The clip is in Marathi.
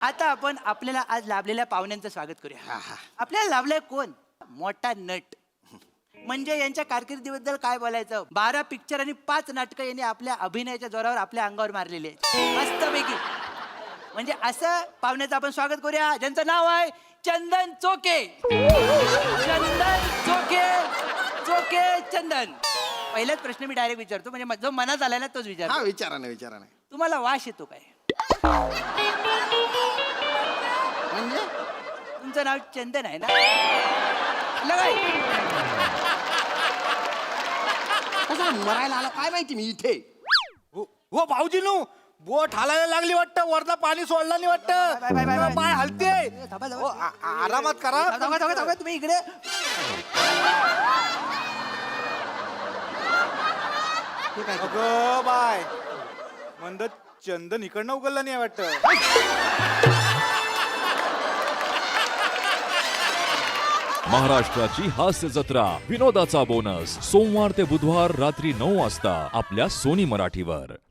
आता आपण आपल्याला आज लाभलेल्या पाहुण्यांचं स्वागत करूया. हा. आपल्याला लाभलाय कोण? मोठा नट. म्हणजे यांच्या कारकिर्दीबद्दल काय बोलायचं? बारा पिक्चर आणि पाच नाटकं यांनी आपल्या अभिनयाच्या जोरावर आपल्या अंगावर मारलेले आहेत. मस्तपैकी. म्हणजे असं पाहुण्याचं आपण स्वागत करूया. ज्यांचं नाव आहे चंदन चोके चंदन चोके चोके चंदन. पहिलाच प्रश्न मी डायरेक्ट विचारतो. म्हणजे जो मनात आलाय ना तोच हा विचार विचारा ना विचारा ना. तुम्हाला वास येतो काय? तुमचं नाव चंदन आहे ना कसं मरायला आला काय माहिती मी इथे हो हो, भाऊजी नु बोट हालायला लागली वाटतं वरला पाणी सोडला नाही वाटतं बाय, बाय. पाय हलते थांबा, थांबा. हो, आ- आ- आरामात करा थांबा, थांबा, थांबा, तुम्ही इकडे हे काय अगं बाय मंद चंदन इकडनं उघडलं नाही वाटतं महाराष्ट्राची हास्य जत्रा. विनोदाचा बोनस. सोमवार ते बुधवार रात्री नऊ वाजता आपल्या सोनी मराठीवर.